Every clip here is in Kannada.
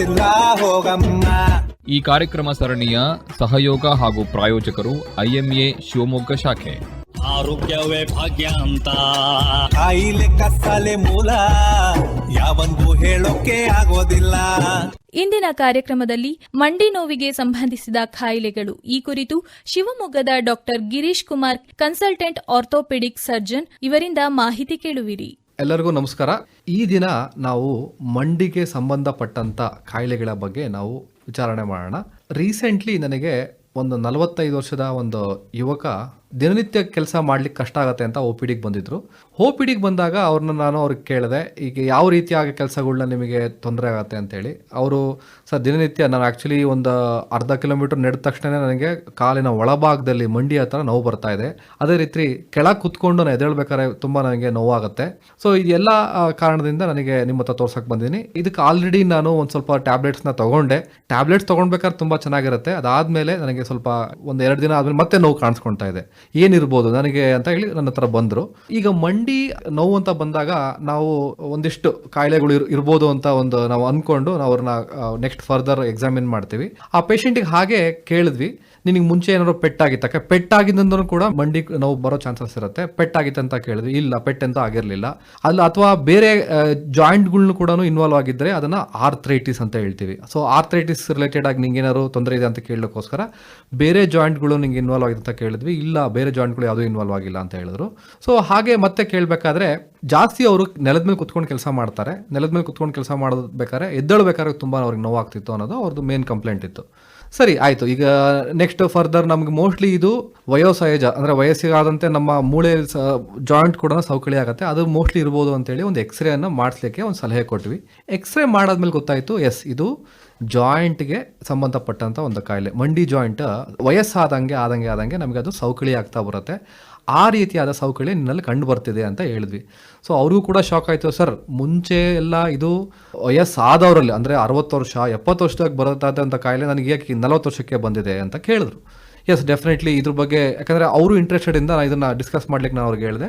ಗೊತ್ತಿಲ್ಲ ಹೋಗಮ್ಮ. ಈ ಕಾರ್ಯಕ್ರಮ ಸರಣಿಯ ಸಹಯೋಗ ಹಾಗೂ ಪ್ರಾಯೋಜಕರು ಐಎಂಎ ಶಿವಮೊಗ್ಗ ಶಾಖೆ. ಆರೋಗ್ಯವೇ ಭಾಗ್ಯ ಅಂತ. ಕಾಯಿಲೆ ಕತ್ತಲೆ ಮೂಲ ಯಾವನ್ಗೂ ಹೇಳೋಕೆ ಆಗೋದಿಲ್ಲ. ಇಂದಿನ ಕಾರ್ಯಕ್ರಮದಲ್ಲಿ ಮಂಡಿ ನೋವಿಗೆ ಸಂಬಂಧಿಸಿದ ಕಾಯಿಲೆಗಳು. ಈ ಕುರಿತು ಶಿವಮೊಗ್ಗದ doctor Girish Kumar consultant orthopaedic surgeon ಇವರಿಂದ ಮಾಹಿತಿ ಕೇಳುವಿರಿ. ಎಲ್ಲರಿಗೂ ನಮಸ್ಕಾರ. ಈ ದಿನ ನಾವು ಮಂಡಿಗೆ ಸಂಬಂಧಪಟ್ಟಂತ ಕಾಯಿಲೆಗಳ ಬಗ್ಗೆ ನಾವು ವಿಚಾರಣೆ ಮಾಡೋಣ. ರೀಸೆಂಟ್ಲಿ ನನಗೆ ಒಂದು ನಲವತ್ತೈದು ವರ್ಷದ ಒಂದು ಯುವಕ ದಿನನಿತ್ಯ ಕೆಲಸ ಮಾಡ್ಲಿಕ್ಕೆ ಕಷ್ಟ ಆಗುತ್ತೆ ಅಂತ ಒ ಪಿ ಡಿಗೆ ಬಂದಿದ್ರು. ಓ ಪಿ ಡಿಗೆ ಬಂದಾಗ ಅವ್ರನ್ನ ನಾನು ಅವ್ರಿಗೆ ಕೇಳಿದೆ, ಈಗ ಯಾವ ರೀತಿಯಾಗಿ ಕೆಲಸಗಳನ್ನ ನಿಮಗೆ ತೊಂದರೆ ಆಗುತ್ತೆ ಅಂತೇಳಿ. ಅವರು, ಸರ್, ದಿನನಿತ್ಯ ನಾನು ಆ್ಯಕ್ಚುಲಿ ಒಂದು ಅರ್ಧ ಕಿಲೋಮೀಟರ್ ನಡೆದ ತಕ್ಷಣ ನನಗೆ ಕಾಲಿನ ಒಳಭಾಗದಲ್ಲಿ ಮಂಡಿ ಹತ್ರ ನೋವು ಬರ್ತಾ ಇದೆ. ಅದೇ ರೀತಿ ಕೆಳಗೆ ಕುತ್ಕೊಂಡು ನಾನು ಎದ್ದೇಳ್ಬೇಕಾದ್ರೆ ತುಂಬ ನನಗೆ ನೋವಾಗುತ್ತೆ ಸೊ ಇದೆಲ್ಲ ಕಾರಣದಿಂದ ನನಗೆ ನಿಮ್ಮ ಹತ್ರ ತೋರ್ಸಕ್ಕೆ ಬಂದಿದ್ದೀನಿ ಇದಕ್ಕೆ ಆಲ್ರೆಡಿ ನಾನು ಒಂದು ಸ್ವಲ್ಪ ಟ್ಯಾಬ್ಲೆಟ್ಸ್ನ ತಗೊಂಡೆ. ಟ್ಯಾಬ್ಲೆಟ್ಸ್ ತೊಗೊಳ್ಬೇಕಾದ್ರೆ ತುಂಬ ಚೆನ್ನಾಗಿರುತ್ತೆ. ಅದಾದಮೇಲೆ ನನಗೆ ಸ್ವಲ್ಪ ಒಂದು ಎರಡು ದಿನ ಆದಮೇಲೆ ಮತ್ತೆ ನೋವು ಕಾಣಿಸ್ಕೊಳ್ತಾ ಇದೆ. ಏನಿರ್ಬೋದು? ನನಗೆ ಅಂತ ಹೇಳಿ ನನ್ನ ಹತ್ರ ಬಂದರು. ಈಗ ಮಂಡಿ ನೋವು ಅಂತ ಬಂದಾಗ ನಾವು ಒಂದಿಷ್ಟು ಕಾಯಿಲೆಗಳು ಇರ್- ಇರ್ಬೋದು ಅಂತ ಒಂದು ನಾವು ಅಂದ್ಕೊಂಡು ಅವ್ರನ್ನ ನೆಕ್ಸ್ಟ್ ಫರ್ದರ್ ಎಕ್ಸಾಮಿನ್ ಮಾಡ್ತೀವಿ. ಆ ಪೇಷಂಟಿಗೆ ಹಾಗೆ ಕೇಳಿದ್ವಿ. ನಿನಗೆ ಮುಂಚೆ ಏನಾದ್ರು ಪೆಟ್ಟಾಗಿತ್ತಕ್ಕೆ ಪೆಟ್ಟಾಗಿದ್ದಂದ್ರೂ ಕೂಡ ಮಂಡಿ ನೋವು ಬರೋ ಚಾನ್ಸಸ್ ಇರುತ್ತೆ. ಪೆಟ್ಟಾಗಿತ್ತು ಅಂತ ಕೇಳಿದ್ವಿ. ಇಲ್ಲ, ಪೆಟ್ ಅಂತ ಆಗಿರಲಿಲ್ಲ. ಅಲ್ಲ ಅಥವಾ ಬೇರೆ ಜಾಯಿಂಟ್ಗಳ್ನು ಕೂಡ ಇನ್ವಾಲ್ವ್ ಆಗಿದ್ದರೆ ಅದನ್ನು ಆರ್ಥ್ರೈಟಿಸ್ ಅಂತ ಹೇಳ್ತೀವಿ. ಸೊ, ಆರ್ಥ್ರೈಟಿಸ್ ರಿಲೇಟೆಡ್ ಆಗಿ ನಿಂಗೆ ಏನಾದ್ರು ತೊಂದರೆ ಇದೆ ಅಂತ ಕೇಳೋಕ್ಕೋಸ್ಕರ ಬೇರೆ ಜಾಯಿಂಟ್ಗಳು ನಿಂಗೆ ಇನ್ವಾಲ್ವ್ ಆಗಿದೆ ಅಂತ ಕೇಳಿದ್ವಿ. ಇಲ್ಲ, ಬೇರೆ ಜಾಯಿಂಟ್ಗಳು ಯಾವುದೂ ಇನ್ವಾಲ್ವ್ ಆಗಿಲ್ಲ ಅಂತ ಹೇಳಿದ್ರು. ಸೊ, ಹಾಗೆ ಮತ್ತೆ ಕೇಳಬೇಕಾದ್ರೆ ಜಾಸ್ತಿ ಅವರು ನೆಲದ ಮೇಲೆ ಕುತ್ಕೊಂಡು ಕೆಲಸ ಮಾಡ್ತಾರೆ. ನೆಲದ ಮೇಲೆ ಕುತ್ಕೊಂಡು ಕೆಲಸ ಮಾಡಬೇಕಾದ್ರೆ ಎದ್ದೇಳಬೇಕಾದ್ರೆ ತುಂಬ ಅವ್ರಿಗೆ ನೋವಾಗ್ತಿತ್ತು ಅನ್ನೋದು ಅವ್ರದ್ದು ಮೇನ್ ಕಂಪ್ಲೇಂಟ್ ಇತ್ತು. ಸರಿ, ಆಯಿತು. ಈಗ ನೆಕ್ಸ್ಟ್ ಫರ್ದರ್ ನಮ್ಗೆ ಮೋಸ್ಟ್ಲಿ ಇದು ವಯೋಸಹಜ, ಅಂದರೆ ವಯಸ್ಸಿಗಾದಂತೆ ನಮ್ಮ ಮೂಳೆ ಜಾಯಿಂಟ್ ಕೂಡ ಸೌಕಳಿ ಆಗುತ್ತೆ. ಅದು ಮೋಸ್ಟ್ಲಿ ಇರ್ಬೋದು ಅಂತೇಳಿ ಒಂದು ಎಕ್ಸ್ರೇಯನ್ನು ಮಾಡಿಸ್ಲಿಕ್ಕೆ ಒಂದು ಸಲಹೆ ಕೊಟ್ವಿ. ಎಕ್ಸ್ರೇ ಮಾಡಾದ್ಮೇಲೆ ಗೊತ್ತಾಯಿತು ಎಸ್ ಇದು ಜಾಯಿಂಟ್ಗೆ ಸಂಬಂಧಪಟ್ಟಂಥ ಒಂದು ಕಾಯಿಲೆ. ಮಂಡಿ ಜಾಯಿಂಟ್ ವಯಸ್ಸಾದಂಗೆ, ಆದಂಗೆ ಆದಂಗೆ ನಮಗೆ ಅದು ಸೌಕಳಿ ಆಗ್ತಾ ಬರುತ್ತೆ. ಆ ರೀತಿಯಾದ ಸೌಕಳಿ ನಿನ್ನಲ್ಲಿ ಕಂಡು ಬರ್ತಿದೆ ಅಂತ ಹೇಳಿದ್ವಿ. ಸೊ ಅವ್ರಿಗೂ ಕೂಡ ಶಾಕ್ ಆಯಿತು. ಸರ್ ಮುಂಚೆ ಎಲ್ಲ ಇದು ವಯಸ್ಸಾದವರಲ್ಲಿ, ಅಂದರೆ ಅರವತ್ತು ವರ್ಷ, ಎಪ್ಪತ್ತು ವರ್ಷದಾಗ ಬರೋದಾದಂಥ ಕಾಯಿಲೆ ನನಗೆ ಯಾಕೆ ನಲವತ್ತು ವರ್ಷಕ್ಕೆ ಬಂದಿದೆ ಅಂತ ಕೇಳಿದ್ರು. ಎಸ್ ಡೆಫಿನೆಟ್ಲಿ ಇದ್ರ ಬಗ್ಗೆ, ಯಾಕಂದರೆ ಅವರು ಇಂಟ್ರೆಸ್ಟೆಡ್ ಇಂದ ನಾನು ಇದನ್ನು ಡಿಸ್ಕಸ್ ಮಾಡ್ಲಿಕ್ಕೆ ನಾನು ಅವ್ರಿಗೆ ಹೇಳಿದೆ.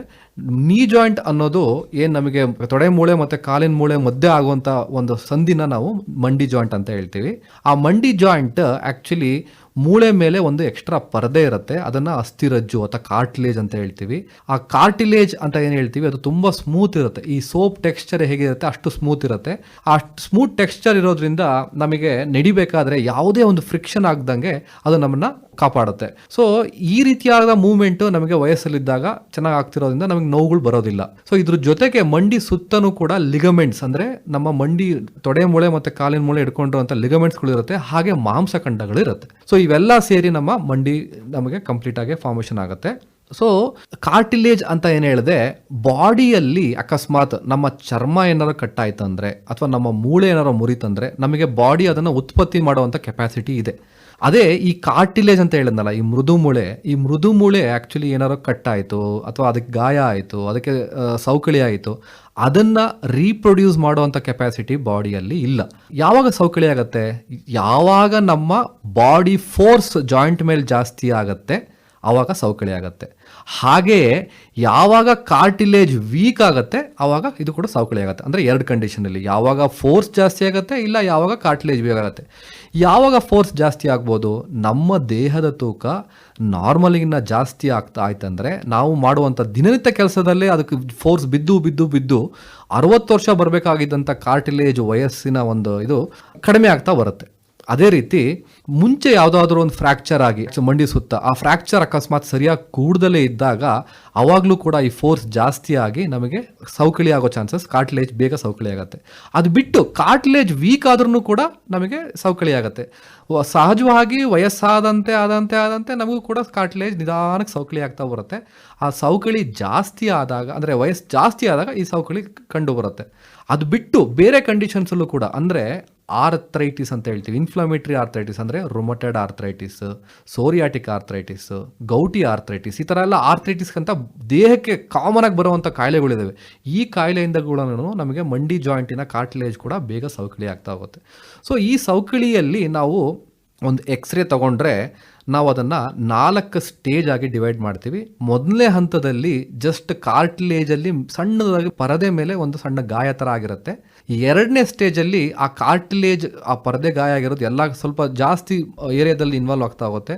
ನೀ ಜಾಯಿಂಟ್ ಅನ್ನೋದು ಏನು ನಮಗೆ ತೊಡೆ ಮೂಳೆ ಮತ್ತು ಕಾಲಿನ ಮೂಳೆ ಮಧ್ಯೆ ಆಗುವಂಥ ಒಂದು ಸಂಧಿನ ನಾವು ಮಂಡಿ ಜಾಯಿಂಟ್ ಅಂತ ಹೇಳ್ತೀವಿ. ಆ ಮಂಡಿ ಜಾಯಿಂಟ್ ಆ್ಯಕ್ಚುಲಿ ಮೂಳೆ ಮೇಲೆ ಒಂದು ಎಕ್ಸ್ಟ್ರಾ ಪರದೆ ಇರುತ್ತೆ, ಅದನ್ನ ಅಸ್ಥಿರಜ್ಜು ಅಥವಾ ಕಾರ್ಟಿಲೇಜ್ ಅಂತ ಹೇಳ್ತೀವಿ. ಆ ಕಾರ್ಟಿಲೇಜ್ ಅಂತ ಏನು ಹೇಳ್ತೀವಿ, ಅದು ತುಂಬಾ ಸ್ಮೂತ್ ಇರುತ್ತೆ. ಈ ಸೋಪ್ ಟೆಕ್ಸ್ಚರ್ ಹೇಗಿರುತ್ತೆ ಅಷ್ಟು ಸ್ಮೂತ್ ಇರುತ್ತೆ. ಆ ಸ್ಮೂತ್ ಟೆಕ್ಸ್ಚರ್ ಇರೋದ್ರಿಂದ ನಮಗೆ ನಡಿಬೇಕಾದ್ರೆ ಯಾವುದೇ ಒಂದು ಫ್ರಿಕ್ಷನ್ ಆಗ್ದಂಗೆ ಅದು ನಮ್ಮನ್ನ ಕಾಪಾಡುತ್ತೆ. ಸೊ ಈ ರೀತಿಯಾದ ಮೂವ್ಮೆಂಟ್ ನಮಗೆ ವಯಸ್ಸಲ್ಲಿದ್ದಾಗ ಚೆನ್ನಾಗಿ ಆಗ್ತಿರೋದ್ರಿಂದ ನಮಗೆ ನೋವುಗಳು ಬರೋದಿಲ್ಲ. ಸೊ ಇದ್ರ ಜೊತೆಗೆ ಮಂಡಿ ಸುತ್ತನೂ ಕೂಡ ಲಿಗಮೆಂಟ್ಸ್ ಅಂದ್ರೆ ನಮ್ಮ ಮಂಡಿ ತೊಡೆ ಮೂಳೆ ಮತ್ತೆ ಕಾಲಿನ ಮೂಳೆ ಇಟ್ಕೊಂಡಿರುವಂತ ಲಿಗಮೆಂಟ್ಸ್ಗಳು ಇರುತ್ತೆ ಹಾಗೆ ಮಾಂಸಖಂಡಗಳು ಇರುತ್ತೆ ಸೊ ಇವೆಲ್ಲ ಸೇರಿ ನಮ್ಮ ಮಂಡಿ ನಮಗೆ ಕಂಪ್ಲೀಟ್ ಆಗಿ ಫಾರ್ಮೇಷನ್ ಆಗುತ್ತೆ. ಸೊ ಕಾರ್ಟಿಲೇಜ್ ಅಂತ ಏನು ಹೇಳಿದೆ ಬಾಡಿಯಲ್ಲಿ ಅಕಸ್ಮಾತ್ ನಮ್ಮ ಚರ್ಮ ಏನಾರು ಕಟ್ಟಾಯ್ತಂದ್ರೆ, ಅಥವಾ ನಮ್ಮ ಮೂಳೆ ಏನಾರು ಮುರಿತಂದ್ರೆ, ನಮಗೆ ಬಾಡಿ ಅದನ್ನು ಉತ್ಪತ್ತಿ ಮಾಡುವಂಥ ಕೆಪಾಸಿಟಿ ಇದೆ. ಅದೇ ಈ ಕಾರ್ಟಿಲೇಜ್ ಅಂತ ಹೇಳಿದ್ನಲ್ಲ, ಈ ಮೃದು ಮೂಳೆ, ಈ ಮೃದು ಮೂಳೆ ಆ್ಯಕ್ಚುಲಿ ಏನಾರು ಕಟ್ಟಾಯಿತು ಅಥವಾ ಅದಕ್ಕೆ ಗಾಯ ಆಯಿತು, ಅದಕ್ಕೆ ಸೌಕಳಿ ಆಯಿತು, ಅದನ್ನು ರೀಪ್ರೊಡ್ಯೂಸ್ ಮಾಡುವಂಥ ಕೆಪಾಸಿಟಿ ಬಾಡಿಯಲ್ಲಿ ಇಲ್ಲ. ಯಾವಾಗ ಸೌಕಳಿ ಆಗುತ್ತೆ? ಯಾವಾಗ ನಮ್ಮ ಬಾಡಿ ಫೋರ್ಸ್ ಜಾಯಿಂಟ್ ಮೇಲೆ ಜಾಸ್ತಿ ಆಗುತ್ತೆ ಆವಾಗ ಸೌಕಳಿ ಆಗತ್ತೆ. ಹಾಗೆಯೇ ಯಾವಾಗ ಕಾರ್ಟಿಲೇಜ್ ವೀಕ್ ಆಗುತ್ತೆ ಆವಾಗ ಇದು ಕೂಡ ಸವಕಳಿ ಆಗುತ್ತೆ. ಅಂದರೆ ಎರಡು ಕಂಡೀಷನಲ್ಲಿ ಯಾವಾಗ ಫೋರ್ಸ್ ಜಾಸ್ತಿ ಆಗುತ್ತೆ ಇಲ್ಲ ಯಾವಾಗ ಕಾರ್ಟಿಲೇಜ್ ವೀಕ್ ಆಗುತ್ತೆ. ಯಾವಾಗ ಫೋರ್ಸ್ ಜಾಸ್ತಿ ಆಗ್ಬೋದು? ನಮ್ಮ ದೇಹದ ತೂಕ ನಾರ್ಮಲಿಗಿನ್ನ ಜಾಸ್ತಿ ಆಗ್ತಾ ಆಯ್ತಂದರೆ ನಾವು ಮಾಡುವಂಥ ದಿನನಿತ್ಯ ಕೆಲಸದಲ್ಲೇ ಅದಕ್ಕೆ ಫೋರ್ಸ್ ಬಿದ್ದು ಬಿದ್ದು ಬಿದ್ದು ಅರವತ್ತು ವರ್ಷ ಬರಬೇಕಾಗಿದ್ದಂಥ ಕಾರ್ಟಿಲೇಜ್ ವಯಸ್ಸಿನ ಒಂದು ಇದು ಕಡಿಮೆ ಆಗ್ತಾ ಬರುತ್ತೆ. ಅದೇ ರೀತಿ ಮುಂಚೆ ಯಾವುದಾದ್ರೂ ಒಂದು ಫ್ರ್ಯಾಕ್ಚರ್ ಆಗಿ ಮಂಡಿ ಸುತ್ತ ಆ ಫ್ರ್ಯಾಕ್ಚರ್ ಅಕಸ್ಮಾತ್ ಸರಿಯಾಗಿ ಕೂಡದಲ್ಲೇ ಇದ್ದಾಗ ಅವಾಗಲೂ ಕೂಡ ಈ ಫೋರ್ಸ್ ಜಾಸ್ತಿ ಆಗಿ ನಮಗೆ ಸೌಕಳಿ ಆಗೋ ಚಾನ್ಸಸ್ ಕಾಟ್ಲೇಜ್ ಬೇಗ ಸೌಕಳಿ ಆಗುತ್ತೆ. ಅದು ಬಿಟ್ಟು ಕಾಟ್ಲೇಜ್ ವೀಕ್ ಆದ್ರೂ ಕೂಡ ನಮಗೆ ಸೌಕಳಿ ಆಗುತ್ತೆ. ಸಹಜವಾಗಿ ವಯಸ್ಸಾದಂತೆ ಆದಂತೆ ಆದಂತೆ ನಮಗೂ ಕೂಡ ಕಾಟ್ಲೇಜ್ ನಿಧಾನಕ್ಕೆ ಸೌಕಳಿ ಆಗ್ತಾ ಬರುತ್ತೆ. ಆ ಸೌಕಳಿ ಜಾಸ್ತಿ ಆದಾಗ, ಅಂದರೆ ವಯಸ್ಸು ಜಾಸ್ತಿ ಆದಾಗ ಈ ಸೌಕಳಿ ಕಂಡು ಬರುತ್ತೆ. ಅದು ಬಿಟ್ಟು ಬೇರೆ ಕಂಡೀಷನ್ಸಲ್ಲೂ ಕೂಡ, ಅಂದರೆ ಆರ್ಥ್ರೈಟಿಸ್ ಅಂತ ಹೇಳ್ತೀವಿ. ಇನ್ಫ್ಲಮೇಟರಿ ಆರ್ಥ್ರೈಟಿಸ್ ಅಂದರೆ rheumatoid arthritis psoriatic arthritis gouty arthritis ಈ ಥರ ಎಲ್ಲ ಆರ್ಥ್ರೈಟಿಸ್ ಅಂತ ದೇಹಕ್ಕೆ ಕಾಮನ್ ಆಗಿ ಬರುವಂಥ ಕಾಯಿಲೆಗಳಿದ್ದಾವೆ ಈ ಕಾಯಿಲೆಯಿಂದ ಕೂಡ ನಮಗೆ ಮಂಡಿ ಜಾಯಿಂಟಿನ ಕಾರ್ಟಿಲೇಜ್ ಕೂಡ ಬೇಗ ಸವಕಳಿ ಆಗ್ತಾ ಹೋಗುತ್ತೆ. ಸೊ ಈ ಸವಕಳಿಯಲ್ಲಿ ನಾವು ಒಂದು ಎಕ್ಸ್ರೇ ತಗೊಂಡ್ರೆ ನಾವು ಅದನ್ನು ನಾಲ್ಕು ಸ್ಟೇಜ್ ಆಗಿ ಡಿವೈಡ್ ಮಾಡ್ತೀವಿ. ಮೊದಲನೇ ಹಂತದಲ್ಲಿ ಜಸ್ಟ್ ಕಾರ್ಟಿಲೇಜಲ್ಲಿ ಸಣ್ಣದಾಗಿ ಪರದೆ ಮೇಲೆ ಒಂದು ಸಣ್ಣ ಗಾಯ ಥರ ಆಗಿರುತ್ತೆ. ಎರಡನೇ ಸ್ಟೇಜಲ್ಲಿ ಆ ಕಾರ್ಟಿಲೇಜ್ ಆ ಪರದೆ ಗಾಯ ಆಗಿರೋದು ಎಲ್ಲ ಸ್ವಲ್ಪ ಜಾಸ್ತಿ ಏರಿಯಾದಲ್ಲಿ ಇನ್ವಾಲ್ವ್ ಆಗ್ತಾ ಹೋಗುತ್ತೆ.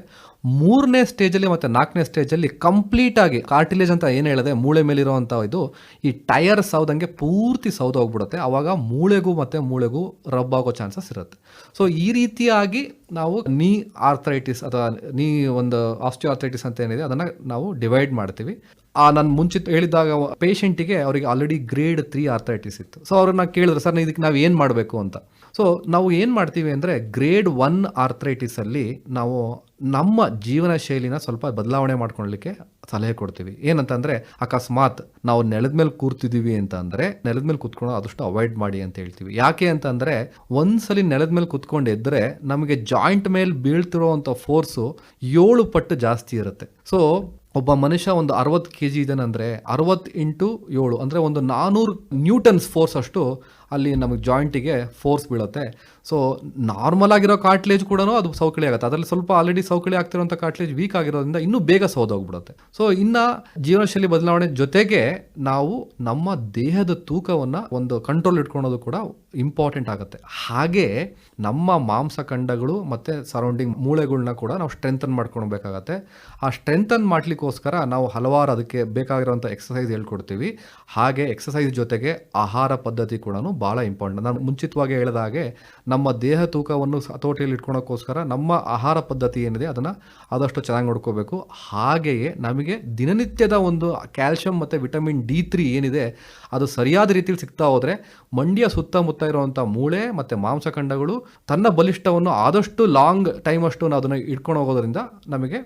ಮೂರನೇ ಸ್ಟೇಜಲ್ಲಿ ಮತ್ತು ನಾಲ್ಕನೇ ಸ್ಟೇಜಲ್ಲಿ ಕಂಪ್ಲೀಟಾಗಿ ಕಾರ್ಟಿಲೇಜ್ ಅಂತ ಏನು ಹೇಳಿದೆ ಮೂಳೆ ಮೇಲಿರುವಂಥ ಇದು, ಈ ಟೈರ್ ಸೌದಂಗೆ ಪೂರ್ತಿ ಸೌದ ಹೋಗ್ಬಿಡುತ್ತೆ. ಆವಾಗ ಮೂಳೆಗೂ ಮತ್ತು ಮೂಳೆಗೂ ರಬ್ ಆಗೋ ಚಾನ್ಸಸ್ ಇರುತ್ತೆ. ಸೊ ಈ ರೀತಿಯಾಗಿ ನಾವು ನೀ ಆರ್ಥರೈಟಿಸ್ ಅಥವಾ ನೀ ಒಂದು ಆಸ್ಟಿಯೋ ಆರ್ಥರೈಟಿಸ್ ಅಂತ ಏನಿದೆ ಅದನ್ನು ನಾವು ಡಿವೈಡ್ ಮಾಡ್ತೀವಿ. ಆ ನಾನು ಮುಂಚಿತ ಹೇಳಿದಾಗ ಪೇಷಂಟಿಗೆ ಅವರಿಗೆ ಆಲ್ರೆಡಿ ಗ್ರೇಡ್ ತ್ರೀ ಆರ್ಥರೈಟಿಸ್ ಇತ್ತು. ಸೊ ಅವ್ರನ್ನ ಕೇಳಿದ್ರು, ಸರ್ ಇದಕ್ಕೆ ನಾವು ಏನು ಮಾಡಬೇಕು ಅಂತ? ಸೊ ನಾವು ಏನು ಮಾಡ್ತೀವಿ ಅಂದರೆ ಗ್ರೇಡ್ ಒನ್ ಆರ್ಥರೈಟಿಸಲ್ಲಿ ನಾವು ನಮ್ಮ ಜೀವನ ಶೈಲಿನ ಸ್ವಲ್ಪ ಬದಲಾವಣೆ ಮಾಡ್ಕೊಳ್ಳಿಕ್ಕೆ ಸಲಹೆ ಕೊಡ್ತೀವಿ. ಏನಂತಂದರೆ, ಅಕಸ್ಮಾತ್ ನಾವು ನೆಲದ ಮೇಲೆ ಕೂರ್ತಿದ್ದೀವಿ ಅಂತ ಅಂದರೆ, ನೆಲದ ಮೇಲೆ ಕೂತ್ಕೊಂಡು ಆದಷ್ಟು ಅವಾಯ್ಡ್ ಮಾಡಿ ಅಂತ ಹೇಳ್ತೀವಿ. ಯಾಕೆ ಅಂತಂದರೆ, ಒಂದ್ಸಲಿ ನೆಲದ ಮೇಲೆ ಕೂತ್ಕೊಂಡು ಎದ್ದರೆ ನಮಗೆ ಜಾಯಿಂಟ್ ಮೇಲೆ ಬೀಳ್ತಿರೋ ಅಂಥ ಫೋರ್ಸು ಏಳು ಪಟ್ಟು ಜಾಸ್ತಿ ಇರುತ್ತೆ. ಸೊ ಒಬ್ಬ ಮನುಷ್ಯ ಒಂದು ಅರವತ್ತು ಕೆ ಜಿ ಇದ್ದಾನಂದರೆ ಅರವತ್ತು ಇಂಟು ಏಳು, ಅಂದರೆ ಒಂದು ನಾನ್ನೂರು ನ್ಯೂಟನ್ಸ್ ಫೋರ್ಸ್ ಅಷ್ಟು ಅಲ್ಲಿ ನಮಗೆ ಜಾಯಿಂಟಿಗೆ ಫೋರ್ಸ್ ಬೀಳುತ್ತೆ. ಸೊ ನಾರ್ಮಲ್ ಆಗಿರೋ ಕಾರ್ಟ್ಲೇಜ್ ಕೂಡ ಅದು ಸೌಕಳಿ ಆಗುತ್ತೆ. ಅದರಲ್ಲಿ ಸ್ವಲ್ಪ ಆಲ್ರೆಡಿ ಸೌಕಳಿ ಆಗ್ತಿರೋಂಥ ಕಾರ್ಟ್ಲೇಜ್ ವೀಕ್ ಆಗಿರೋದ್ರಿಂದ ಇನ್ನೂ ಬೇಗ ಸೋದೋಗ್ಬಿಡುತ್ತೆ ಸೊ ಇನ್ನು ಜೀವನಶೈಲಿ ಬದಲಾವಣೆ ಜೊತೆಗೆ ನಾವು ನಮ್ಮ ದೇಹದ ತೂಕವನ್ನು ಒಂದು ಕಂಟ್ರೋಲ್ ಇಟ್ಕೊಳೋದು ಕೂಡ ಇಂಪಾರ್ಟೆಂಟ್ ಆಗುತ್ತೆ. ಹಾಗೆ ನಮ್ಮ ಮಾಂಸಖಂಡಗಳು ಮತ್ತು ಸರೌಂಡಿಂಗ್ ಮೂಳೆಗಳನ್ನ ಕೂಡ ನಾವು ಸ್ಟ್ರೆಂಥನ್ ಮಾಡ್ಕೊಳ್ಬೇಕಾಗತ್ತೆ. ಆ ಸ್ಟ್ರೆಂಥನ್ ಮಾಡಲಿಕ್ಕೋಸ್ಕರ ನಾವು ಹಲವಾರು ಅದಕ್ಕೆ ಬೇಕಾಗಿರುವಂಥ ಎಕ್ಸಸೈಸ್ ಹೇಳ್ಕೊಡ್ತೀವಿ. ಹಾಗೆ ಎಕ್ಸಸೈಸ್ ಜೊತೆಗೆ ಆಹಾರ ಪದ್ಧತಿ ಕೂಡ ಭಾಳ ಇಂಪಾರ್ಟೆಂಟ್. ನಾನು ಮುಂಚಿತವಾಗಿ ಹೇಳಿದ ಹಾಗೆ ನಮ್ಮ ದೇಹ ತೂಕವನ್ನು ಹತೋಟಿಯಲ್ಲಿ ಇಟ್ಕೊಳಕ್ಕೋಸ್ಕರ ನಮ್ಮ ಆಹಾರ ಪದ್ಧತಿ ಏನಿದೆ ಅದನ್ನು ಆದಷ್ಟು ಚೆನ್ನಾಗಿ ನೋಡ್ಕೋಬೇಕು. ಹಾಗೆಯೇ ನಮಗೆ ದಿನನಿತ್ಯದ ಒಂದು ಕ್ಯಾಲ್ಶಿಯಂ ಮತ್ತು ವಿಟಮಿನ್ ಡಿ ತ್ರೀ ಏನಿದೆ ಅದು ಸರಿಯಾದ ರೀತಿಯಲ್ಲಿ ಸಿಗ್ತಾ ಹೋದರೆ ಮಂಡಿಯ ಸುತ್ತಮುತ್ತ ಇರುವಂಥ ಮೂಳೆ ಮತ್ತು ಮಾಂಸಖಂಡಗಳು ತನ್ನ ಬಲಿಷ್ಠವನ್ನು ಆದಷ್ಟು ಲಾಂಗ್ ಟೈಮ್ ಅಷ್ಟು ನಾವು ಅದನ್ನು ಇಟ್ಕೊಂಡು ಹೋಗೋದ್ರಿಂದ ನಮಗೆ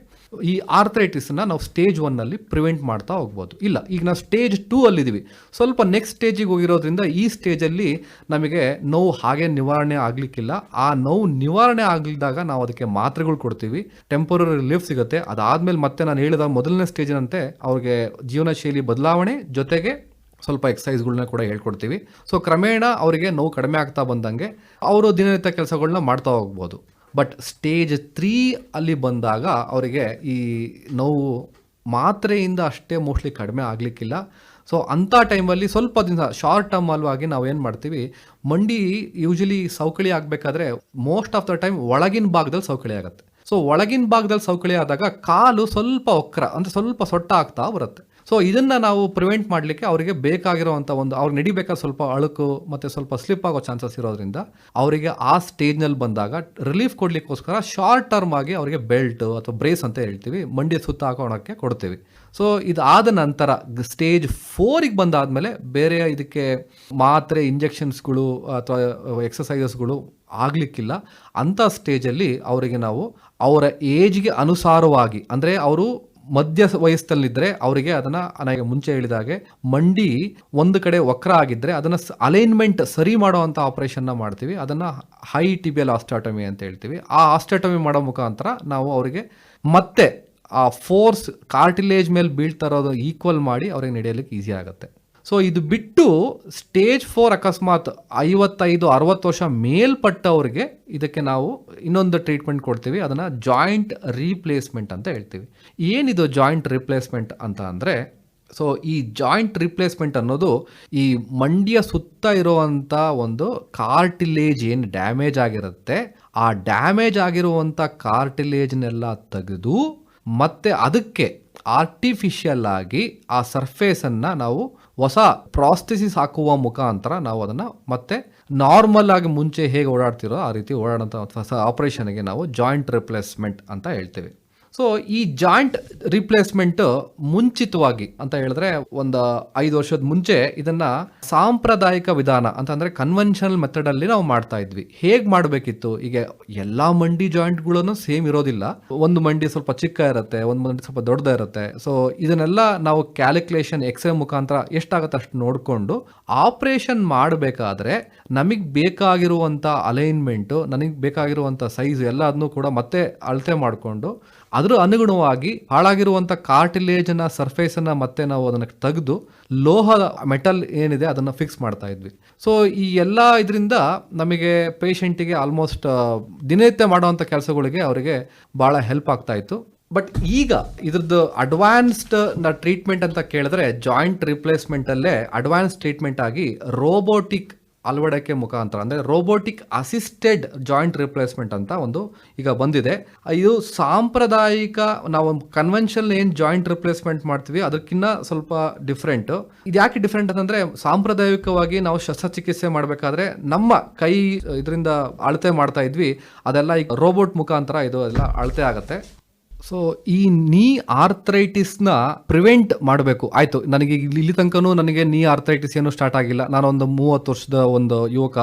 ಈ ಆರ್ಥ್ರೈಟಿಸ್ನ ನಾವು ಸ್ಟೇಜ್ ಒನ್ನಲ್ಲಿ ಪ್ರಿವೆಂಟ್ ಮಾಡ್ತಾ ಹೋಗ್ಬೋದು. ಇಲ್ಲ, ಈಗ ನಾವು ಸ್ಟೇಜ್ ಟೂ ಅಲ್ಲಿದ್ದೀವಿ. ಸ್ವಲ್ಪ ನೆಕ್ಸ್ಟ್ ಸ್ಟೇಜಿಗೆ ಹೋಗಿರೋದ್ರಿಂದ ಈ ಸ್ಟೇಜಲ್ಲಿ ನಮಗೆ ನೋವು ಹಾಗೆ ನಿವಾರಣೆ ಆಗಲಿಕ್ಕಿಲ್ಲ. ಆ ನೋವು ನಿವಾರಣೆ ಆಗಲಿದ್ದಾಗ ನಾವು ಅದಕ್ಕೆ ಮಾತ್ರೆಗಳು ಕೊಡ್ತೀವಿ. ಟೆಂಪರರಿ ರಿಲೀಫ್ ಸಿಗುತ್ತೆ. ಅದಾದಮೇಲೆ ಮತ್ತೆ ನಾನು ಹೇಳಿದ ಮೊದಲನೇ ಸ್ಟೇಜಿನಂತೆ ಅವ್ರಿಗೆ ಜೀವನ ಶೈಲಿ ಬದಲಾವಣೆ ಜೊತೆಗೆ ಸ್ವಲ್ಪ ಎಕ್ಸಸೈಸ್ಗಳನ್ನ ಕೂಡ ಹೇಳ್ಕೊಡ್ತೀವಿ. ಸೊ ಕ್ರಮೇಣ ಅವರಿಗೆ ನೋವು ಕಡಿಮೆ ಆಗ್ತಾ ಬಂದಂಗೆ ಅವರು ದಿನನಿತ್ಯ ಕೆಲಸಗಳನ್ನ ಮಾಡ್ತಾ ಹೋಗ್ಬೋದು. ಬಟ್ ಸ್ಟೇಜ್ ತ್ರೀ ಅಲ್ಲಿ ಬಂದಾಗ ಅವರಿಗೆ ಈ ನೋವು ಮಾತ್ರೆಯಿಂದ ಅಷ್ಟೇ ಮೋಸ್ಟ್ಲಿ ಕಡಿಮೆ ಆಗಲಿಕ್ಕಿಲ್ಲ. ಸೊ ಅಂಥ ಟೈಮಲ್ಲಿ ಸ್ವಲ್ಪ ದಿನ ಶಾರ್ಟ್ ಟರ್ಮ್ ಅಲ್ವಾಗಿ ನಾವು ಏನು ಮಾಡ್ತೀವಿ, ಮಂಡಿ ಯೂಶಲಿ ಸೌಕಳಿ ಆಗಬೇಕಾದ್ರೆ ಮೋಸ್ಟ್ ಆಫ್ ದ ಟೈಮ್ ಒಳಗಿನ ಭಾಗದಲ್ಲಿ ಸೌಕಳಿ ಆಗುತ್ತೆ. ಸೊ ಒಳಗಿನ ಭಾಗದಲ್ಲಿ ಸೌಕಳಿ ಆದಾಗ ಕಾಲು ಸ್ವಲ್ಪ ಒಕ್ರ, ಅಂದರೆ ಸ್ವಲ್ಪ ಸೊಟ್ಟ ಆಗ್ತಾ ಬರುತ್ತೆ. ಸೊ ಇದನ್ನು ನಾವು ಪ್ರಿವೆಂಟ್ ಮಾಡಲಿಕ್ಕೆ ಅವರಿಗೆ ಬೇಕಾಗಿರುವಂಥ ಒಂದು, ಅವ್ರಿಗೆ ನಡಿಬೇಕಾದ ಸ್ವಲ್ಪ ಅಳುಕು ಮತ್ತು ಸ್ವಲ್ಪ ಸ್ಲಿಪ್ ಆಗೋ ಚಾನ್ಸಸ್ ಇರೋದ್ರಿಂದ ಅವರಿಗೆ ಆ ಸ್ಟೇಜ್ನಲ್ಲಿ ಬಂದಾಗ ರಿಲೀಫ್ ಕೊಡಲಿಕ್ಕೋಸ್ಕರ ಶಾರ್ಟ್ ಟರ್ಮ್ ಆಗಿ ಅವರಿಗೆ ಬೆಲ್ಟ್ ಅಥವಾ ಬ್ರೇಸ್ ಅಂತ ಹೇಳ್ತೀವಿ, ಮಂಡಿ ಸುತ್ತ ಹಾಕೋಣಕ್ಕೆ ಕೊಡ್ತೀವಿ. ಸೊ ಇದಾದ ನಂತರ ಸ್ಟೇಜ್ ಫೋರಿಗೆ ಬಂದಾದಮೇಲೆ ಬೇರೆ ಇದಕ್ಕೆ ಮಾತ್ರೆ ಇಂಜೆಕ್ಷನ್ಸ್ಗಳು ಅಥವಾ ಎಕ್ಸಸೈಸಸ್ಗಳು ಆಗಲಿಕ್ಕಿಲ್ಲ. ಅಂಥ ಸ್ಟೇಜಲ್ಲಿ ಅವರಿಗೆ ನಾವು ಅವರ ಏಜ್ಗೆ ಅನುಸಾರವಾಗಿ, ಅಂದರೆ ಅವರು ಮಧ್ಯ ವಯಸ್ಸಲ್ಲಿದ್ದರೆ ಅವರಿಗೆ ಅದನ್ನು ನನಗೆ ಮುಂಚೆ ಹೇಳಿದಾಗೆ ಮಂಡಿ ಒಂದು ಕಡೆ ವಕ್ರ ಆಗಿದ್ದರೆ ಅದನ್ನು ಅಲೈನ್ಮೆಂಟ್ ಸರಿ ಮಾಡುವಂಥ ಆಪರೇಷನ್ನ ಮಾಡ್ತೀವಿ. ಅದನ್ನು ಹೈ ಟಿಬಿಯಲ್ ಆಸ್ಟಾಟಮಿ ಅಂತ ಹೇಳ್ತೀವಿ. ಆ ಆಸ್ಟಾಟಮಿ ಮಾಡೋ ಮುಖಾಂತರ ನಾವು ಅವರಿಗೆ ಮತ್ತೆ ಆ ಫೋರ್ಸ್ ಕಾರ್ಟಿಲೇಜ್ ಮೇಲೆ ಬೀಳ್ತಾ ಇರೋದು ಈಕ್ವಲ್ ಮಾಡಿ ಅವ್ರಿಗೆ ನಡೆಯಲಿಕ್ಕೆ ಈಸಿ ಆಗುತ್ತೆ. ಸೊ ಇದು ಬಿಟ್ಟು ಸ್ಟೇಜ್ ಫೋರ್ ಅಕಸ್ಮಾತ್ ಐವತ್ತೈದು, ಅರವತ್ತು ವರ್ಷ ಮೇಲ್ಪಟ್ಟವ್ರಿಗೆ ಇದಕ್ಕೆ ನಾವು ಇನ್ನೊಂದು ಟ್ರೀಟ್ಮೆಂಟ್ ಕೊಡ್ತೀವಿ. ಅದನ್ನು ಜಾಯಿಂಟ್ ರೀಪ್ಲೇಸ್ಮೆಂಟ್ ಅಂತ ಹೇಳ್ತೀವಿ. ಏನಿದು ಜಾಯಿಂಟ್ ರಿಪ್ಲೇಸ್ಮೆಂಟ್ ಅಂತ ಅಂದರೆ ಸೊ ಈ ಜಾಯಿಂಟ್ ರಿಪ್ಲೇಸ್ಮೆಂಟ್ ಅನ್ನೋದು ಈ ಮಂಡಿಯ ಸುತ್ತ ಇರುವಂಥ ಒಂದು ಕಾರ್ಟಿಲೇಜ್ ಏನು ಡ್ಯಾಮೇಜ್ ಆಗಿರುತ್ತೆ, ಆ ಡ್ಯಾಮೇಜ್ ಆಗಿರುವಂಥ ಕಾರ್ಟಿಲೇಜ್ನೆಲ್ಲ ತೆಗೆದು ಮತ್ತೆ ಅದಕ್ಕೆ ಆರ್ಟಿಫಿಷಿಯಲ್ ಆಗಿ ಆ ಸರ್ಫೇಸನ್ನು ನಾವು ಹೊಸ ಪ್ರಾಸ್ಥೆಸಿಸ್ ಹಾಕುವ ಮುಖಾಂತರ ನಾವು ಅದನ್ನು ಮತ್ತೆ ನಾರ್ಮಲ್ ಆಗಿ ಮುಂಚೆ ಹೇಗೆ ಓಡಾಡ್ತಿರೋ ಆ ರೀತಿ ಓಡಾಡೋಂಥ ಆಪರೇಷನ್ಗೆ ನಾವು ಜಾಯಿಂಟ್ ರಿಪ್ಲೇಸ್ಮೆಂಟ್ ಅಂತ ಹೇಳ್ತೀವಿ. ಸೊ ಈ ಜಾಯಿಂಟ್ ರಿಪ್ಲೇಸ್ಮೆಂಟ್ ಮುಂಚಿತವಾಗಿ ಅಂತ ಹೇಳಿದ್ರೆ ಒಂದು ಐದು ವರ್ಷದ ಮುಂಚೆ ಇದನ್ನ ಸಾಂಪ್ರದಾಯಿಕ ವಿಧಾನ ಅಂತಂದ್ರೆ ಕನ್ವೆನ್ಷನಲ್ ಮೆಥಡ್ ಅಲ್ಲಿ ನಾವು ಮಾಡ್ತಾ ಇದ್ವಿ. ಹೇಗ್ ಮಾಡಬೇಕಿತ್ತು? ಈಗ ಎಲ್ಲಾ ಮಂಡಿ ಜಾಯಿಂಟ್ಗಳನ್ನು ಸೇಮ್ ಇರೋದಿಲ್ಲ. ಒಂದು ಮಂಡಿ ಸ್ವಲ್ಪ ಚಿಕ್ಕ ಇರುತ್ತೆ, ಒಂದು ಮಂಡಿ ಸ್ವಲ್ಪ ದೊಡ್ಡದ ಇರುತ್ತೆ. ಸೊ ಇದನ್ನೆಲ್ಲ ನಾವು ಕ್ಯಾಲ್ಕುಲೇಷನ್ ಎಕ್ಸ್ರೇ ಮುಖಾಂತರ ಎಷ್ಟಾಗುತ್ತೆ ಅಷ್ಟು ನೋಡಿಕೊಂಡು ಆಪರೇಷನ್ ಮಾಡಬೇಕಾದ್ರೆ ನಮಗೆ ಬೇಕಾಗಿರುವಂಥ ಅಲೈನ್ಮೆಂಟು ನನಗೆ ಬೇಕಾಗಿರುವಂಥ ಸೈಜ್ ಎಲ್ಲದನ್ನು ಕೂಡ ಮತ್ತೆ ಅಳತೆ ಮಾಡಿಕೊಂಡು ಅದ್ರ ಅನುಗುಣವಾಗಿ ಹಾಳಾಗಿರುವಂಥ ಕಾರ್ಟಿಲೇಜ್ನ ಸರ್ಫೇಸನ್ನು ಮತ್ತೆ ನಾವು ಅದನ್ನು ತೆಗೆದು ಲೋಹದ ಮೆಟಲ್ ಏನಿದೆ ಅದನ್ನು ಫಿಕ್ಸ್ ಮಾಡ್ತಾ ಇದ್ವಿ. ಸೊ ಈ ಎಲ್ಲ ಇದರಿಂದ ನಮಗೆ ಪೇಷಂಟಿಗೆ ಆಲ್ಮೋಸ್ಟ್ ದಿನನಿತ್ಯ ಮಾಡುವಂಥ ಕೆಲಸಗಳಿಗೆ ಅವರಿಗೆ ಭಾಳ ಹೆಲ್ಪ್ ಆಗ್ತಾ ಇತ್ತು. ಬಟ್ ಈಗ ಇದ್ರದ್ದು ಅಡ್ವಾನ್ಸ್ಡ್ ಟ್ರೀಟ್ಮೆಂಟ್ ಅಂತ ಕೇಳಿದ್ರೆ ಜಾಯಿಂಟ್ ರಿಪ್ಲೇಸ್ಮೆಂಟ್ ಅಲ್ಲೇ ಅಡ್ವಾನ್ಸ್ ಟ್ರೀಟ್ಮೆಂಟ್ ಆಗಿ ರೋಬೋಟಿಕ್ ಅಳವಡಿಕೆ ಮುಖಾಂತರ, ಅಂದರೆ ರೋಬೋಟಿಕ್ ಅಸಿಸ್ಟೆಡ್ ಜಾಯಿಂಟ್ ರಿಪ್ಲೇಸ್ಮೆಂಟ್ ಅಂತ ಒಂದು ಈಗ ಬಂದಿದೆ. ಇದು ಸಾಂಪ್ರದಾಯಿಕ ನಾವು ಕನ್ವೆನ್ಷನ್ ಏನು ಜಾಯಿಂಟ್ ರಿಪ್ಲೇಸ್ಮೆಂಟ್ ಮಾಡ್ತೀವಿ ಅದಕ್ಕಿಂತ ಸ್ವಲ್ಪ ಡಿಫ್ರೆಂಟ್ ಇದು ಯಾಕೆ ಡಿಫ್ರೆಂಟ್ ಅಂತಂದ್ರೆ, ಸಾಂಪ್ರದಾಯಿಕವಾಗಿ ನಾವು ಶಸ್ತ್ರಚಿಕಿತ್ಸೆ ಮಾಡಬೇಕಾದ್ರೆ ನಮ್ಮ ಕೈ ಇದರಿಂದ ಅಳತೆ ಮಾಡ್ತಾ ಇದ್ವಿ, ಅದೆಲ್ಲ ಈಗ ರೋಬೋಟ್ ಮುಖಾಂತರ ಇದು ಎಲ್ಲ ಅಳತೆ ಆಗುತ್ತೆ. ಸೊ ಈ ನೀ ಆರ್ಥ್ರೈಟಿಸ್ನ ಪ್ರಿವೆಂಟ್ ಮಾಡಬೇಕು. ಆಯಿತು, ನನಗೆ ಇಲ್ಲಿ ತನಕನೂ ನನಗೆ ನೀ ಆರ್ಥ್ರೈಟಿಸ್ ಏನು ಸ್ಟಾರ್ಟ್ ಆಗಿಲ್ಲ. ನಾನೊಂದು ಮೂವತ್ತು ವರ್ಷದ ಒಂದು ಯುವಕ.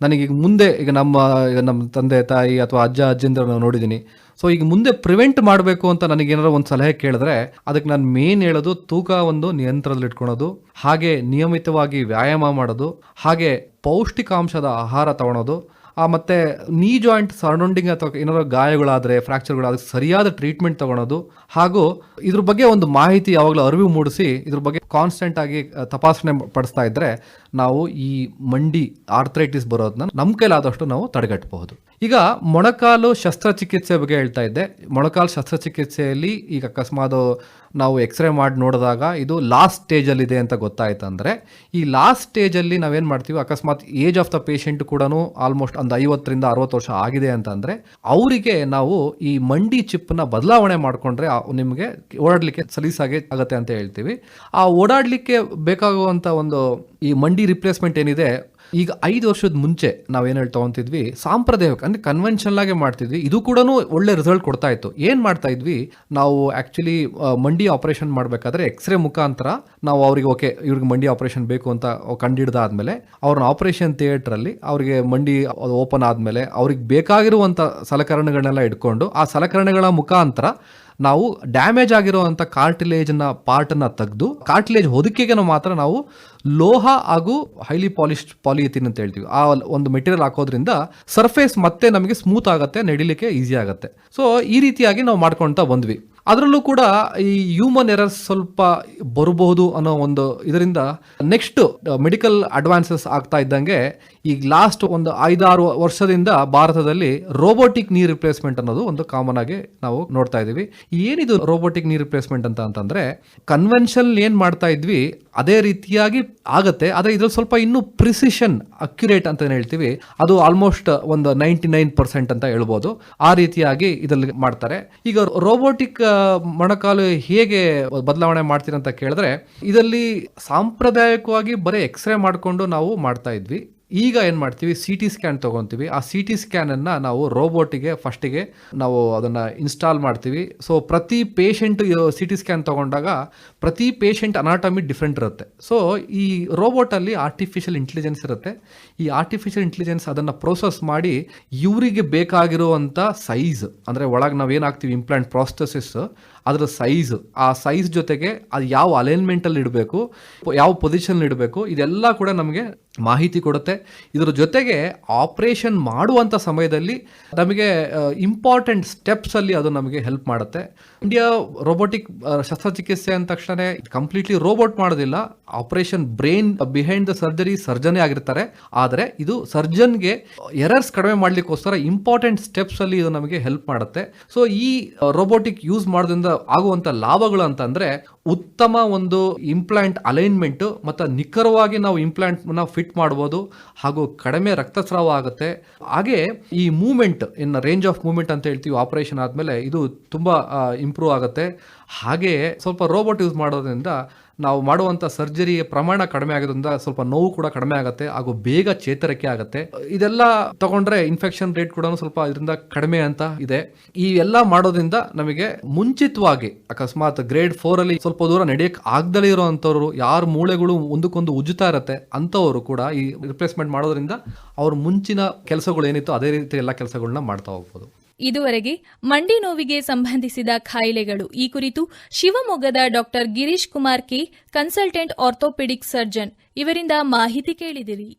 ನನಗೆ ಈಗ ಮುಂದೆ ಈಗ ನಮ್ಮ ನಮ್ಮ ತಂದೆ, ತಾಯಿ ಅಥವಾ ಅಜ್ಜ ಅಜ್ಜಿಂದ ನಾನು ನೋಡಿದ್ದೀನಿ. ಸೊ ಈಗ ಮುಂದೆ ಪ್ರಿವೆಂಟ್ ಮಾಡಬೇಕು ಅಂತ ನನಗೇನಾದ್ರು ಒಂದು ಸಲಹೆ ಕೇಳಿದ್ರೆ, ಅದಕ್ಕೆ ನಾನು ಮೇನ್ ಹೇಳೋದು ತೂಕ ಒಂದು ನಿಯಂತ್ರಣದಲ್ಲಿಟ್ಕೊಳೋದು ಹಾಗೆ ನಿಯಮಿತವಾಗಿ ವ್ಯಾಯಾಮ ಮಾಡೋದು, ಹಾಗೆ ಪೌಷ್ಟಿಕಾಂಶದ ಆಹಾರ ತಗೊಳೋದು ಆ, ಮತ್ತೆ ನೀ ಜಾಯಿಂಟ್ ಸರೌಂಡಿಂಗ್ ಅಥವಾ ಏನಾದ್ರು ಗಾಯಗಳಾದರೆ ಅದಕ್ಕೆ ಸರಿಯಾದ ಟ್ರೀಟ್ಮೆಂಟ್ ತಗೊಳೋದು. ಹಾಗೂ ಇದ್ರ ಬಗ್ಗೆ ಒಂದು ಮಾಹಿತಿ ಯಾವಾಗಲೂ ಅರಿವು ಮೂಡಿಸಿ, ಇದ್ರ ಬಗ್ಗೆ ಕಾನ್ಸ್ಟೆಂಟ್ ಆಗಿ ತಪಾಸಣೆ ಪಡಿಸ್ತಾ ಇದ್ರೆ ನಾವು ಈ ಮಂಡಿ ಆರ್ಥರೈಟಿಸ್ ಬರೋದನ್ನ ನಮ್ಮ ಕೈಲಾದಷ್ಟು ನಾವು ತಡೆಗಟ್ಟಬಹುದು. ಈಗ ಮೊಣಕಾಲು ಶಸ್ತ್ರಚಿಕಿತ್ಸೆ ಬಗ್ಗೆ ಹೇಳ್ತಾ ಇದ್ದೆ. ಮೊಣಕಾಲು ಶಸ್ತ್ರಚಿಕಿತ್ಸೆಯಲ್ಲಿ ಈಗ ಅಕಸ್ಮಾತ್ ನಾವು ಎಕ್ಸ್ರೇ ಮಾಡಿ ನೋಡಿದಾಗ ಇದು ಲಾಸ್ಟ್ ಸ್ಟೇಜಲ್ಲಿದೆ ಅಂತ ಗೊತ್ತಾಯ್ತಂದರೆ ಈ ಲಾಸ್ಟ್ ಸ್ಟೇಜಲ್ಲಿ ನಾವೇನು ಮಾಡ್ತೀವಿ, ಅಕಸ್ಮಾತ್ ಏಜ್ ಆಫ್ ದ ಪೇಷಂಟ್ ಕೂಡ ಆಲ್ಮೋಸ್ಟ್ ಒಂದು ಐವತ್ತರಿಂದ ಅರವತ್ತು ವರ್ಷ ಆಗಿದೆ ಅಂತಂದರೆ, ಅವರಿಗೆ ನಾವು ಈ ಮಂಡಿ ಚಿಪ್ಪನ್ನ ಬದಲಾವಣೆ ಮಾಡಿಕೊಂಡ್ರೆ ನಿಮಗೆ ಓಡಾಡಲಿಕ್ಕೆ ಸಲೀಸಾಗಿ ಆಗುತ್ತೆ ಅಂತ ಹೇಳ್ತೀವಿ. ಆ ಓಡಾಡಲಿಕ್ಕೆ ಬೇಕಾಗುವಂಥ ಒಂದು ಈ ಮಂಡಿ ರಿಪ್ಲೇಸ್ಮೆಂಟ್ ಏನಿದೆ ಈಗ ಐದು ವರ್ಷದ ಮುಂಚೆ ನಾವೇನು ಹೇಳ್ತಾ ಹೊಂತಿದ್ವಿ ಸಾಂಪ್ರದಾಯಿಕ, ಅಂದ್ರೆ ಕನ್ವೆನ್ಷನಲ್ ಆಗಿ ಮಾಡ್ತಿದ್ವಿ. ಇದು ಕೂಡ ಒಳ್ಳೆ ರಿಸಲ್ಟ್ ಕೊಡ್ತಾ ಇತ್ತು. ಏನು ಮಾಡ್ತಾ ಇದ್ವಿ? ನಾವು ಆಕ್ಚುಲಿ ಮಂಡಿ ಆಪರೇಷನ್ ಮಾಡಬೇಕಾದ್ರೆ ಎಕ್ಸ್ರೇ ಮುಖಾಂತರ ನಾವು ಅವ್ರಿಗೆ, ಓಕೆ, ಇವ್ರಿಗೆ ಮಂಡಿ ಆಪರೇಷನ್ ಬೇಕು ಅಂತ ಕಂಡಿಡ್ದಾದ್ಮೇಲೆ ಅವ್ರನ್ನ ಆಪರೇಷನ್ ಥಿಯೇಟರ್ ಅಲ್ಲಿ ಅವ್ರಿಗೆ ಮಂಡಿ ಓಪನ್ ಆದ್ಮೇಲೆ ಅವ್ರಿಗೆ ಬೇಕಾಗಿರುವಂತ ಸಲಕರಣೆಗಳನ್ನೆಲ್ಲ ಇಟ್ಕೊಂಡು ಆ ಸಲಕರಣೆಗಳ ಮುಖಾಂತರ ನಾವು ಡ್ಯಾಮೇಜ್ ಆಗಿರುವಂಥ ಕಾರ್ಟಿಲೇಜ್ನ ಪಾರ್ಟನ್ನ ತೆಗೆದು ಕಾರ್ಟಿಲೇಜ್ ಹೊದಿಕೆಗೆ ಮಾತ್ರ ನಾವು ಲೋಹ ಹಾಗೂ ಹೈಲಿ ಪಾಲಿಶ್ಡ್ ಪಾಲಿಥಿನ್ ಅಂತ ಹೇಳ್ತೀವಿ. ಆ ಒಂದು ಮೆಟೀರಿಯಲ್ ಹಾಕೋದ್ರಿಂದ ಸರ್ಫೇಸ್ ಮತ್ತೆ ನಮಗೆ ಸ್ಮೂತ್ ಆಗುತ್ತೆ, ನಡಿಲಿಕ್ಕೆ ಈಸಿ ಆಗುತ್ತೆ. ಸೊ ಈ ರೀತಿಯಾಗಿ ನಾವು ಮಾಡ್ಕೊಳ್ತಾ ಬಂದ್ವಿ. ಅದರಲ್ಲೂ ಕೂಡ ಈ ಹ್ಯೂಮನ್ ಎರರ್ಸ್ ಸ್ವಲ್ಪ ಬರಬಹುದು ಅನ್ನೋ ಒಂದು ಇದರಿಂದ ನೆಕ್ಸ್ಟ್ ಮೆಡಿಕಲ್ ಅಡ್ವಾನ್ಸಸ್ ಆಗ್ತಾ ಇದ್ದಂಗೆ ಈಗ ಲಾಸ್ಟ್ ಒಂದು ಐದಾರು ವರ್ಷದಿಂದ ಭಾರತದಲ್ಲಿ ರೋಬೋಟಿಕ್ ನೀರ್ ರಿಪ್ಲೇಸ್ಮೆಂಟ್ ಅನ್ನೋದು ಒಂದು ಕಾಮನ್ ಆಗಿ ನಾವು ನೋಡ್ತಾ ಇದೀವಿ ಏನಿದು ರೋಬೋಟಿಕ್ ನೀರ್ ರಿಪ್ಲೇಸ್ಮೆಂಟ್ ಅಂತ ಅಂತಂದ್ರೆ ಕನ್ವೆನ್ಷನ್ ಏನ್ ಮಾಡ್ತಾ ಇದ್ವಿ, ಅದೇ ರೀತಿಯಾಗಿ ಆಗತ್ತೆ, ಆದರೆ ಇದ್ರಲ್ಲಿ ಸ್ವಲ್ಪ ಇನ್ನೂ ಪ್ರಿಸಿಷನ್ ಅಕ್ಯುರೇಟ್ ಅಂತ ಹೇಳ್ತೀವಿ, ಅದು ಆಲ್ಮೋಸ್ಟ್ ಒಂದು ನೈಂಟಿ ನೈನ್ ಪರ್ಸೆಂಟ್ ಅಂತ ಹೇಳ್ಬೋದು. ಆ ರೀತಿಯಾಗಿ ಇದರಲ್ಲಿ ಮಾಡ್ತಾರೆ. ಈಗ ರೋಬೋಟಿಕ್ ಮೊಣಕಾಲು ಹೇಗೆ ಬದಲಾವಣೆ ಮಾಡ್ತೀರಂತ ಕೇಳಿದ್ರೆ ಇದರಲ್ಲಿ ಸಾಂಪ್ರದಾಯಿಕವಾಗಿ ಬರೀ ಎಕ್ಸ್ರೇ ಮಾಡಿಕೊಂಡು ನಾವು ಮಾಡ್ತಾ ಇದ್ವಿ. ಈಗ ಏನು ಮಾಡ್ತೀವಿ? ಸಿ ಟಿ ಸ್ಕ್ಯಾನ್ ತೊಗೊತೀವಿ. ಆ ಸಿ ಟಿ ಸ್ಕ್ಯಾನನ್ನು ನಾವು ರೋಬೋಟಿಗೆ ಫಸ್ಟಿಗೆ ನಾವು ಅದನ್ನು ಇನ್ಸ್ಟಾಲ್ ಮಾಡ್ತೀವಿ. ಸೊ ಪ್ರತಿ ಪೇಷಂಟ್ ಸಿ ಟಿ ಸ್ಕ್ಯಾನ್ ತೊಗೊಂಡಾಗ ಪ್ರತಿ ಪೇಷಂಟ್ ಅನಾಟಮಿ ಡಿಫ್ರೆಂಟ್ ಇರುತ್ತೆ. ಸೊ ಈ ರೋಬೋಟಲ್ಲಿ ಆರ್ಟಿಫಿಷಿಯಲ್ ಇಂಟೆಲಿಜೆನ್ಸ್ ಇರುತ್ತೆ. ಈ ಆರ್ಟಿಫಿಷಿಯಲ್ ಇಂಟೆಲಿಜೆನ್ಸ್ ಅದನ್ನು ಪ್ರೋಸೆಸ್ ಮಾಡಿ ಇವರಿಗೆ ಬೇಕಾಗಿರುವಂಥ ಸೈಜ್ ಅಂದರೆ ಒಳಗೆ ನಾವು ಏನಾಗ್ತೀವಿ ಇಂಪ್ಲಾಂಟ್ ಪ್ರಾಸ್ಟಸಿಸ್ ಅದರ ಸೈಜ್ ಆ ಸೈಜ್ ಜೊತೆಗೆ ಅದು ಯಾವ ಅಲೈನ್ಮೆಂಟಲ್ಲಿ ಇಡಬೇಕು, ಯಾವ ಪೊಸಿಷನ್ ಇಡಬೇಕು, ಇದೆಲ್ಲ ಕೂಡ ನಮಗೆ ಮಾಹಿತಿ ಕೊಡುತ್ತೆ. ಇದರ ಜೊತೆಗೆ ಆಪರೇಷನ್ ಮಾಡುವಂಥ ಸಮಯದಲ್ಲಿ ನಮಗೆ ಇಂಪಾರ್ಟೆಂಟ್ ಸ್ಟೆಪ್ಸ್ ಅಲ್ಲಿ ಅದು ನಮಗೆ ಹೆಲ್ಪ್ ಮಾಡುತ್ತೆ. ಇಂಡಿಯಾ ರೋಬೋಟಿಕ್ ಶಸ್ತ್ರಚಿಕಿತ್ಸೆ ಅಂದ ತಕ್ಷಣ ಕಂಪ್ಲೀಟ್ಲಿ ರೋಬೋಟ್ ಮಾಡೋದಿಲ್ಲ. Operation brain behind the surgery ಸರ್ಜನೇ ಆಗಿರ್ತಾರೆ. ಆದರೆ ಇದು ಸರ್ಜನ್ಗೆ ಎರರ್ಸ್ ಕಡಿಮೆ ಮಾಡಲಿಕ್ಕೋಸ್ಕರ ಇಂಪಾರ್ಟೆಂಟ್ ಸ್ಟೆಪ್ಸ್ ಅಲ್ಲಿ ಇದು ನಮಗೆ ಹೆಲ್ಪ್ ಮಾಡುತ್ತೆ. ಸೊ ಈ ರೋಬೋಟಿಕ್ ಯೂಸ್ ಮಾಡೋದ್ರಿಂದ ಆಗುವಂತ ಲಾಭಗಳು ಅಂತಂದ್ರೆ ಉತ್ತಮ ಒಂದು ಇಂಪ್ಲಾಂಟ್ ಅಲೈನ್ಮೆಂಟ್ ಮತ್ತು ನಿಖರವಾಗಿ ನಾವು ಇಂಪ್ಲಾಂಟ್ ಫಿಟ್ ಮಾಡ್ಬೋದು ಹಾಗೂ ಕಡಿಮೆ ರಕ್ತಸ್ರಾವ ಆಗುತ್ತೆ. ಹಾಗೆ ಈ movement in range of movement ಅಂತ ಹೇಳ್ತೀವಿ ಆಪರೇಷನ್ ಆದಮೇಲೆ ಇದು ತುಂಬ ಇಂಪ್ರೂವ್ ಆಗುತ್ತೆ. ಹಾಗೆ ಸ್ವಲ್ಪ ರೋಬೋಟ್ ಯೂಸ್ ಮಾಡೋದ್ರಿಂದ ನಾವು ಮಾಡುವಂಥ ಸರ್ಜರಿ ಪ್ರಮಾಣ ಕಡಿಮೆ ಆಗೋದ್ರಿಂದ ಸ್ವಲ್ಪ ನೋವು ಕೂಡ ಕಡಿಮೆ ಆಗುತ್ತೆ, ಹಾಗೂ ಬೇಗ ಚೇತರಿಕೆ ಆಗುತ್ತೆ. ಇದೆಲ್ಲ ತಗೊಂಡ್ರೆ ಇನ್ಫೆಕ್ಷನ್ ರೇಟ್ ಕೂಡ ಸ್ವಲ್ಪ ಇದರಿಂದ ಕಡಿಮೆ ಅಂತ ಇದೆ. ಈ ಎಲ್ಲ ಮಾಡೋದ್ರಿಂದ ನಮಗೆ ಮುಂಚಿತವಾಗಿ, ಅಕಸ್ಮಾತ್ ಗ್ರೇಡ್ ಫೋರ್ ಅಲ್ಲಿ ಸ್ವಲ್ಪ ದೂರ ನಡೆಯಕ್ ಆಗ್ದಲೇ ಇರುವಂತವ್ರು ಯಾರ ಮೂಳೆಗಳು ಒಂದಕ್ಕೊಂದು ಉಜ್ಜುತ್ತಾ ಇರತ್ತೆ ಅಂತವರು ಕೂಡ ಈ ರಿಪ್ಲೇಸ್ಮೆಂಟ್ ಮಾಡೋದ್ರಿಂದ ಅವ್ರ ಮುಂಚಿನ ಕೆಲಸಗಳು ಏನಿತ್ತು ಅದೇ ರೀತಿ ಎಲ್ಲ ಕೆಲಸಗಳನ್ನ ಮಾಡ್ತಾ ಹೋಗ್ಬೋದು. ಇದುವರೆಗೆ ಮಂಡಿ ನೋವಿಗೆ ಸಂಬಂಧಿಸಿದ ಖಾಯಿಲೆಗಳು. ಈ ಕುರಿತು ಶಿವಮೊಗ್ಗದ doctor Girish Kumar K, consultant orthopaedic surgeon ಇವರಿಂದ ಮಾಹಿತಿ ಕೇಳಿದಿರಿ.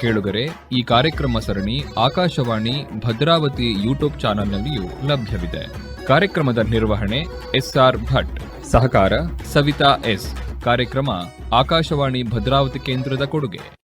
ಕೇಳುಗರೆ, ಈ ಕಾರ್ಯಕ್ರಮ ಸರಣಿ ಆಕಾಶವಾಣಿ ಭದ್ರಾವತಿ ಯೂಟ್ಯೂಬ್ ಚಾನೆಲ್ನಲ್ಲಿಯೂ ಲಭ್ಯವಿದೆ. ಕಾರ್ಯಕ್ರಮದ ನಿರ್ವಹಣೆ ಎಸ್ಆರ್ ಭಟ್, ಸಹಕಾರ ಸವಿತಾ ಎಸ್. ಕಾರ್ಯಕ್ರಮ ಆಕಾಶವಾಣಿ ಭದ್ರಾವತಿ ಕೇಂದ್ರದ ಕೊಡುಗೆ.